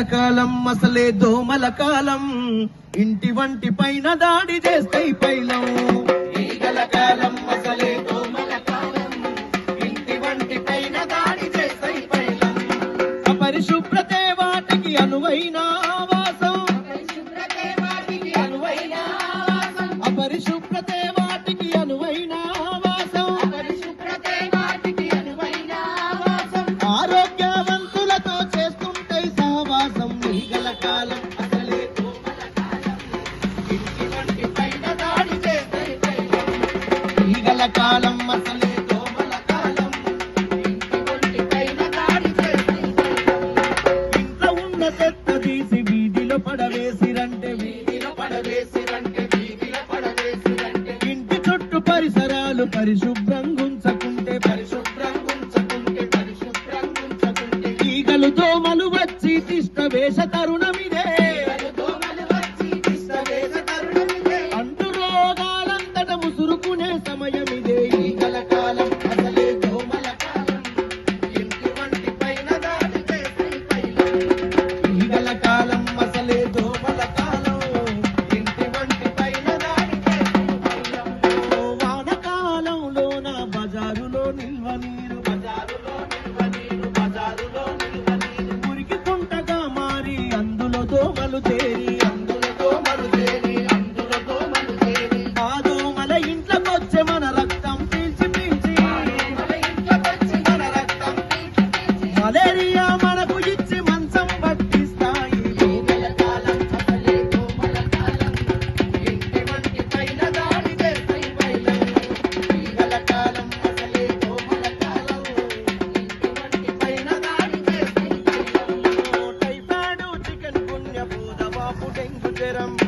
కాలం అసలే దోమల కాలం. ఇంటి వంటి పైన దాడి చేస్తాయి పైలం. ఈగల కాలం అసలే దోమల కాలం. ఇంటి వంటి పైన దాడి చేస్తాయి పైలం. అపరిశుభ్రతే వాటికి అనువైనా. కాలం అసలే దోమల కాలం. ఇంటి వంటి పైన ఈగల కాలం అసలే కాలం. ఇంటి వంటి పైన ఇంట్లో ఉన్న చెత్త తీసి వీధిలో పడవేసిరంటే వీధిలో పడవేసిరంటే వీధిలో పడవేసిరంటే ఇంటి చుట్టూ పరిసరాలు పరిశుభ్రంగా ఉంచకుంటే పరిశుభ్రంగా ఉంచకుంటే పరిశుభ్రంగా ఉంచకుంటే ఈగలు దోమలు వచ్చి తిష్ట వేష తరుణమిదే. అందులో దోమలు చేరి అందులో దోమలు చేరి అందులో దోమలు చేరి ఆ దోమల ఇంట్లోకొచ్చే మన రక్తం పీల్చి పీల్చి. మన రక్తం మలేరియా చేస్తాయి పైలం